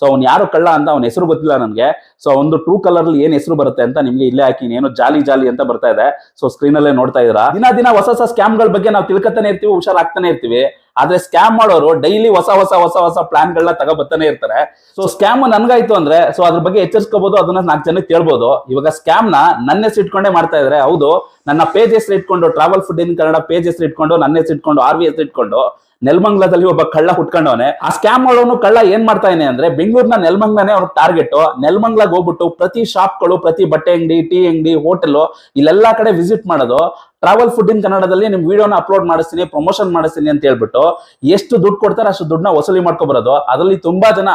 So ಅವ್ನು ಯಾರು ಕಳ್ಳ ಅಂತ ಅವ್ನ ಹೆಸರು ಗೊತ್ತಿಲ್ಲ ನನಗೆ. ಸೊ ಒಂದು ಟ್ರೂ ಕಲರ್ ಅಲ್ಲಿ ಏನ್ ಹೆಸರು ಬರುತ್ತೆ ಅಂತ ನಿಮ್ಗೆ ಇಲ್ಲೇ ಹಾಕಿ ಏನೋ ಜಾಲಿ ಜಾಲಿ ಅಂತ ಬರ್ತಾ ಇದೆ. ಸೊ ಸ್ಕ್ರೀನ್ ಅಲ್ಲೇ ನೋಡ್ತಾ ಇದ್ದೀರಾ? ದಿನ ದಿನ ಹೊಸ ಹೊಸ ಸ್ಕ್ಯಾಮ್ಗಳ ಬಗ್ಗೆ ನಾವು ತಿಳ್ಕೊತಾನೆ ಇರ್ತೀವಿ, ಹುಷಾರಾಗ್ತಾನೆ ಇರ್ತೀವಿ. ಆದ್ರೆ ಸ್ಕ್ಯಾಮ್ ಮಾಡೋರು ಡೈಲಿ ಹೊಸ ಹೊಸ ಹೊಸ ಹೊಸ ಪ್ಲಾನ್ ಗಳನ್ನ ತಗೋಬರ್ತಾನೆ ಇರ್ತಾರೆ. ಸೊ ಸ್ಕ್ಯಾಮ್ ನನ್ಗಾಯ್ತು ಅಂದ್ರೆ ಸೊ ಅದ್ರ ಬಗ್ಗೆ ಎಚ್ಚರಿಸ್ಕೋಬಹುದು ಅದನ್ನ ನಾಲ್ಕು ಜನಕ್ಕೆ ಕೇಳ್ಬೋದು. ಇವಾಗ ಸ್ಕ್ಯಾಮ್ನ ನನ್ನ ಹೆಸರು ಇಟ್ಕೊಂಡೆ ಮಾಡ್ತಾ ಇದ್ರೆ. ಹೌದು, ನನ್ನ ಪೇಜ್ ಹೆಸರು ಇಟ್ಕೊಂಡು travel food in Kannada page ಹೆಸರು ಇಟ್ಕೊಂಡು, ನನ್ನ ಹೆಸರು ಇಟ್ಕೊಂಡು ಆರ್ ವಿ ಹೆಸರು ಇಟ್ಕೊಂಡು ನೆಲಮಂಗ್ಲದಲ್ಲಿ ಒಬ್ಬ ಕಳ್ಳ ಹುಟ್ಕೊಂಡವನೆ. ಆ ಸ್ಕ್ಯಾಮ್ ಮಾಡೋನು ಕಳ್ಳ ಏನ್ ಮಾಡ್ತಾ ಇದ್ದಾನೆ ಅಂದ್ರೆ ಬೆಂಗಳೂರಿನ ನೆಲ್ಮಂಗ್ಲನೇ ಅವ್ರ ಟಾರ್ಗೆಟ್ ನೆಲಮಂಗ್ಲಾಗ ಹೋಗ್ಬಿಟ್ಟು ಪ್ರತಿ ಶಾಪ್ಗಳು ಪ್ರತಿ ಬಟ್ಟೆ ಅಂಗಡಿ, ಟೀ ಅಂಗಡಿ ಹೋಟೆಲ್ ಇಲ್ಲೆಲ್ಲಾ ಕಡೆ ವಿಸಿಟ್ ಮಾಡೋದು. ಟ್ರಾವೆಲ್ ಫುಡ್ ಇನ್ ಕನ್ನಡದಲ್ಲಿ ನಿಮ್ ವಿಡಿಯೋನ ಅಪ್ಲೋಡ್ ಮಾಡಿಸ್ತೀನಿ ಪ್ರಮೋಷನ್ ಮಾಡಿಸ್ತೀನಿ ಅಂತ ಹೇಳ್ಬಿಟ್ಟು ಎಷ್ಟು ದುಡ್ಡು ಕೊಡ್ತಾರೆ ಅಷ್ಟು ದುಡ್ಡನ್ನ ವಸೂಲಿ ಮಾಡ್ಕೊಬರೋದು. ಅದರಲ್ಲಿ ತುಂಬಾ ಜನ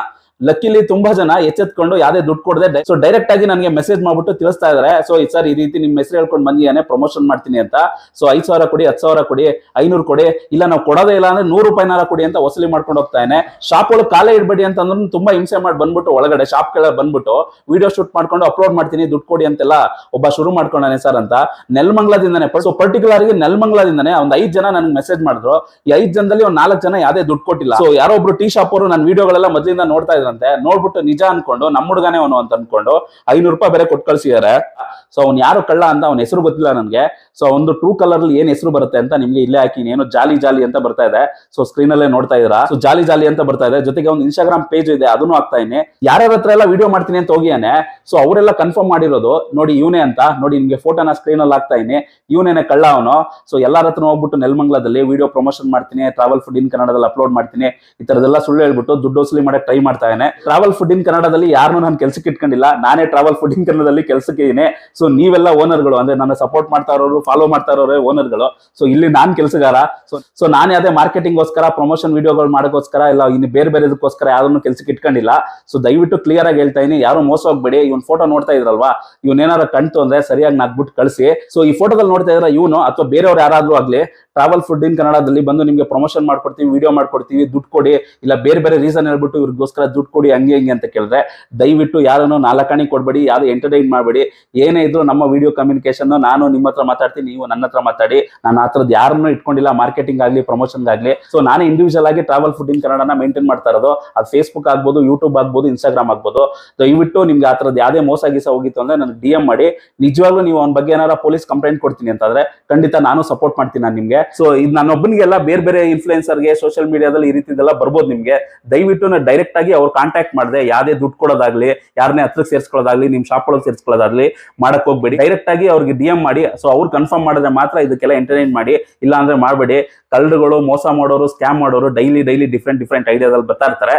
ಲಕ್ಕಿಲಿ ತುಂಬಾ ಜನ ಎಚ್ಚೆತ್ಕೊಂಡು ಯಾವ್ದೇ ದುಡ್ಡು ಕೊಡದೆ ಸೊ ಡೈರೆಕ್ಟ್ ಆಗಿ ನನಗೆ ಮೆಸೇಜ್ ಮಾಡ್ಬಿಟ್ಟು ತಿಳಿಸ್ತಾ ಇದಾರೆ. ಸೊ ಸರ್ ಈ ರೀತಿ ನಿಮ್ ಹೆಸರು ಹೇಳ್ಕೊಂಡು ಬಂದಿಯಾನೆ ಪ್ರಮೋಷನ್ ಮಾಡ್ತೀನಿ ಅಂತ. ಸೊ ಐದ್ ಸಾವಿರ ಕೊಡಿ, ಹತ್ತು ಸಾವಿರ ಕೊಡಿ, ಐನೂರು ಕೊಡಿ, ಇಲ್ಲ ನಾವು ಕೊಡೋದೇ ಇಲ್ಲ ಅಂದ್ರೆ ನೂರು ರೂಪಾಯಿನಾರ ಕೊಡಿ ಅಂತ ವಸೂಲಿ ಮಾಡ್ಕೊಂಡು ಹೋಗ್ತಾ ಇದ್ದಾನೆ ಶಾಪ್ ಒಳಗೆ ಕಾಲೇ ಇಡ್ಬೇಡಿ ಅಂತ ಅಂದ್ರೂ ತುಂಬಾ ಹಿಂಸೆ ಮಾಡಿ ಬಂದ್ಬಿಟ್ಟು ಒಳಗಡೆ ಶಾಪ್ ಕೆಳಗೆ ಬಂದ್ಬಿಟ್ಟು ವಿಡಿಯೋ ಶೂಟ್ ಮಾಡ್ಕೊಂಡು ಅಪ್ಲೋಡ್ ಮಾಡ್ತೀನಿ, ದುಡ್ಡು ಕೊಡಿ ಅಂತೆಲ್ಲ ಒಬ್ಬ ಶುರು ಮಾಡ್ಕೊಂಡಾನೆ ಸರ್ ಅಂತ. ನೆಲಮಂಗ್ಲದಿಂದಾನೆ ಸೊ ಪರ್ಟಿಕ್ಯುಲರ್ ಆಗಿ ನೆಲಮಂಗ್ಲದಿಂದಾನೆ ಒಂದ್ ಐದ್ ಜನ ನನ್ಗೆ ಮೆಸೇಜ್ ಮಾಡಿದ್ರು. ಈ ಐದ್ ಜನದಲ್ಲಿ ಒಂದ್ ನಾಲ್ಕು ಜನ ಯಾವ್ದೇ ದುಡ್ಡು ಕೊಟ್ಟಿಲ್ಲ. ಸೊ ಯಾರೋ ಒಬ್ರು ಟೀ ಶಾಪ್ ಅವರು ನನ್ನ ವಿಡಿಯೋಗಳೆಲ್ಲ ಮೊದಲಿಂದ ನೋಡ್ತಾ ಇದ್ರಂತೆ ನೋಡ್ಬಿಟ್ಟು ನಿಜ ಅನ್ಕೊಂಡು ನಮ್ಮ ಹುಡುಗನೇ ಅವನು ಅಂತ ಅನ್ಕೊಂಡು ಐನೂರು ರೂಪಾಯಿ ಬೇರೆ ಕೊಟ್ಟು ಕಳ್ಸಿದಾರೆ. ಸೊ ಅವ್ನು ಯಾರು ಕಳ್ಳ ಅಂತ ಅವನ ಹೆಸರು ಗೊತ್ತಿಲ್ಲ ನನಗೆ. ಸೊ ಒಂದು ಟ್ರೂ ಕಲರ್ ಅಲ್ಲಿ ಏನ್ ಹೆಸರು ಬರುತ್ತೆ ಅಂತ ನಿಮ್ಗೆ ಇಲ್ಲೇ ಹಾಕಿ ಏನು ಜಾಲಿ ಜಾಲಿ ಅಂತ ಬರ್ತಾ ಇದೆ. ಸೊ ಸ್ಕ್ರೀನ್ ಅಲ್ಲೇ ನೋಡ್ತಾ ಇದೀರಾ ಸೊ ಜಾಲಿ ಜಾಲಿ ಅಂತ ಬರ್ತಾ ಇದೆ. ಜೊತೆಗೆ ಒಂದು ಇನ್ಸ್ಟಾಗ್ರಾಮ್ ಪೇಜ್ ಇದೆ, ಅದನ್ನು ಆಗ್ತಾ ಇದ್ದೀನಿ. ಯಾರ್ಯಾರ ಹತ್ರ ಎಲ್ಲ ವಿಡಿಯೋ ಮಾಡ್ತೀನಿ ಅಂತ ಹೋಗಿಯಾನೆ ಸೊ ಅವರೆಲ್ಲ ಕನ್ಫರ್ಮ್ ಮಾಡಿರೋದು, ನೋಡಿ ಇವನೇ ಅಂತ, ನೋಡಿ ನಿಮ್ಗೆ ಫೋಟೋನ ಸ್ಕ್ರೀನ್ ಅಲ್ಲಿ ಹಾಕ್ತಾ ಇದ್ದೀನಿ. ಇವನೇನೆ ಕಳ್ಳ ಅವನು. ಸೊ ಎಲ್ಲಾರ ಹತ್ರ ಹೋಗ್ಬಿಟ್ಟು ನೆಲಮಂಗ್ಲದಲ್ಲಿ ವಿಡಿಯೋ ಪ್ರಮೋಷನ್ ಮಾಡ್ತೀನಿ ಟ್ರಾವೆಲ್ ಫುಡ್ ಇನ್ ಕನ್ನಡದಲ್ಲಿ ಅಪ್ಲೋಡ್ ಮಾಡ್ತೀನಿ. ಈ ತರದೆಲ್ಲ ಸುಳ್ಳು ಹೇಳ್ಬಿಟ್ಟು ದುಡ್ಡು ವಸೂಲಿ ಮಾಡಕ್ ಟ್ರೈ ಮಾಡ್ತಾ ಇದ್ದಾನೆ ಟ್ರಾವೆಲ್ ಫುಡ್ ಇನ್ ಕನ್ನಡದಲ್ಲಿ ಯಾರನ್ನೂ ನಾನು ಕೆಲಸಕ್ಕೆ ಇಟ್ಕೊಂಡಿಲ್ಲ. ನಾನೇ ಟ್ರಾವೆಲ್ ಫುಡ್ ಇನ್ ಕನ್ನಡದಲ್ಲಿ ಕೆಲಸಕ್ಕೆ ಇದೀನಿ. ಸೊ ನೀವೆಲ್ಲ ಓನರ್ಗಳು ಅಂದ್ರೆ ನನ್ನ ಸಪೋರ್ಟ್ ಮಾಡ್ತಾ ಇರೋರು ಫಾಲೋ ಮಾಡ್ತಾ ಇರೋರೇ ಓನರ್ಗಳು ಸೊ ಇಲ್ಲಿ ನಾನ್ ಕೆಲಸಗಾರ. ಸೊ ಸೊ ನಾನು ಯಾವುದೇ ಮಾರ್ಕೆಟಿಂಗ್ ಗೋಸ್ಕರ ಪ್ರಮೋಷನ್ ವಿಡಿಯೋಗಳು ಮಾಡೋಕ್ಕೋಸ್ಕರ, ಇಲ್ಲ ಇನ್ನು ಬೇರೆ ಬೇರೆದಕ್ಕೋಸ್ಕರ ಯಾರನ್ನು ಕೆಲಸಕ್ಕೆ ಇಟ್ಕೊಂಡಿಲ್ಲ. ಸೊ ದಯವಿಟ್ಟು ಕ್ಲಿಯರ್ ಆಗಿ ಹೇಳ್ತಾ ಇದೀನಿ. ಯಾರು ಮೋಸ ಹೋಗ್ಬೇಡಿ. ಇವ್ನ ಫೋಟೋ ನೋಡ್ತಾ ಇದ್ರಲ್ವಾ? ಇವ್ನ ಏನಾರ ಕಣ್ತು ಅಂದ್ರೆ ಸರಿಯಾಗಿ ನಾಕ್ಬಿಟ್ಟು ಕಳಿಸಿ. ಸೊ ಈ ಫೋಟೋದಲ್ಲಿ ನೋಡ್ತಾ ಇದ್ರೆ ಇವನು ಅಥವಾ ಬೇರೆಯವ್ರು ಯಾರಾದ್ರೂ ಆಗ್ಲಿ ಟ್ರಾವೆಲ್ ಫುಡ್ ಇನ್ ಕನ್ನಡದಲ್ಲಿ ಬಂದು ನಿಮಗೆ ಪ್ರಮೋಷನ್ ಮಾಡ್ಕೊಡ್ತೀವಿ ವಿಡಿಯೋ ಮಾಡ್ಕೊಡ್ತೀವಿ, ದುಡ್ಡು ಕೊಡಿ, ಇಲ್ಲ ಬೇರೆ ಬೇರೆ ರೀಸನ್ ಹೇಳ್ಬಿಟ್ಟು ಇವ್ರಿಗೋಸ್ಕರ ದುಡ್ಡು ಕೊಡಿ ಹಂಗೆ ಹಿಂಗೆ ಅಂತ ಕೇಳಿದ್ರೆ, ದಯವಿಟ್ಟು ಯಾರನ್ನು ನಾಲ್ಕಾಣಿ ಕೊಡ್ಬೇಡಿ, ಯಾರು ಎಂಟರ್ಟೈನ್ ಮಾಡಬೇಡಿ. ಏನೇ ಇದ್ರು ನಮ್ಮ ವಿಡಿಯೋ ಕಮ್ಯುನಿಕೇಶನ್ ನಾನು ನಿಮ್ಮ ಹತ್ರ ಮಾತಾಡ್ತೀನಿ, ನೀವು ನನ್ನ ಹತ್ರ ಮಾತಾಡಿ. ನಾನು ಆ ಥರದ್ದು ಯಾರನ್ನೂ ಇಟ್ಕೊಂಡಿಲ್ಲ ಮಾರ್ಕೆಟಿಂಗ್ ಆಗಲಿ ಪ್ರಮೋಷನ್ ಆಗಲಿ. ಸೊ ನಾನು ಇಂಡಿವಿಜುವಲ್ ಆಗಿ ಟ್ರಾವೆಲ್ ಫುಡ್ ಇನ್ ಕನ್ನಡನ ಮೇಂಟೈನ್ ಮಾಡ್ತಾ ಇರೋದು. ಅದು ಫೇಸ್ಬುಕ್ ಆಗ್ಬೋದು ಯೂಟ್ಯೂಬ್ ಆಗ್ಬೋದು ಇನ್ಸ್ಟಾಗ್ರಾಮ್ ಆಗ್ಬೋದು. ದಯವಿಟ್ಟು ನಿಮ್ಗೆ ಆ ಥರದ್ದು ಯಾವುದೇ ಮೋಸ ಗೀಸ ಹೋಗಿತ್ತು ಅಂದ್ರೆ ನನಗೆ ಡಿ ಎಂ ಮಾಡಿ. ನಿಜವಾಗ್ಲೂ ನೀವು ಅವ್ನ ಬಗ್ಗೆ ಏನಾರ ಪೊಲೀಸ್ ಕಂಪ್ಲೇಂಟ್ ಕೊಡ್ತೀನಿ ಅಂತಂದ್ರೆ, ಖಂಡಿತ ನಾನು ಸಪೋರ್ಟ್ ಮಾಡ್ತೀನಿ ನಾನು ನಿಮಗೆ. ಸೊ ಇದು ನನ್ನೊಬ್ಬನಿಗೆಲ್ಲ ಬೇರೆ ಬೇರೆ ಇನ್ಫ್ಲೂಯೆನ್ಸರ್ಗೆ ಸೋಷಿಯಲ್ ಮೀಡಿಯಾದಲ್ಲಿ ಈ ರೀತಿದೆಲ್ಲ ಬರ್ಬೋದು ನಿಮಗೆ. ದಯವಿಟ್ಟು ನಾನು ಡೈರೆಕ್ಟ್ ಆಗಿ ಅವ್ರು ಕಾಂಟ್ಯಾಕ್ಟ್ ಮಾಡಿದೆ ಯಾವ್ದೇ ದುಡ್ಡು ಕೊಡೋದಾಗ್ಲಿ ಯಾರನ್ನೇ ಹತ್ರಕ್ಕೆ ಸೇರಿಸ್ಕೊಳ್ಳೋದಾಗ್ಲಿ, ನಿಮ್ ಶಾಪ್ ಒಳಗೆ ಸೇರಿಸ್ಕೊಳ್ಳೋದಾಗ್ಲಿ ಮಾಡಕ್ ಹೋಗ್ಬೇಡಿ. ಡೈರೆಕ್ಟ್ ಆಗಿ ಅವ್ರಿಗೆ ಡಿ ಎಂ ಮಾಡಿ ಸೊ ಅವ್ರು ಕನ್ಫರ್ಮ್ ಮಾಡಿದ್ರೆ ಮಾತ್ರ ಇದಕ್ಕೆಲ್ಲ ಎಂಟರ್ಟೈನ್ ಮಾಡಿ ಇಲ್ಲ ಅಂದ್ರೆ ಮಾಡಬೇಡಿ. ಕಳ್ಳರುಗಳು, ಮೋಸ ಮಾಡೋರು ಸ್ಕ್ಯಾಮ್ ಮಾಡೋರು ಡೈಲಿ ಡೈಲಿ ಡಿಫ್ರೆಂಟ್ ಡಿಫ್ರೆಂಟ್ ಐಡಿಯಾದಲ್ಲಿ ಬರ್ತಾ ಇರ್ತಾರೆ.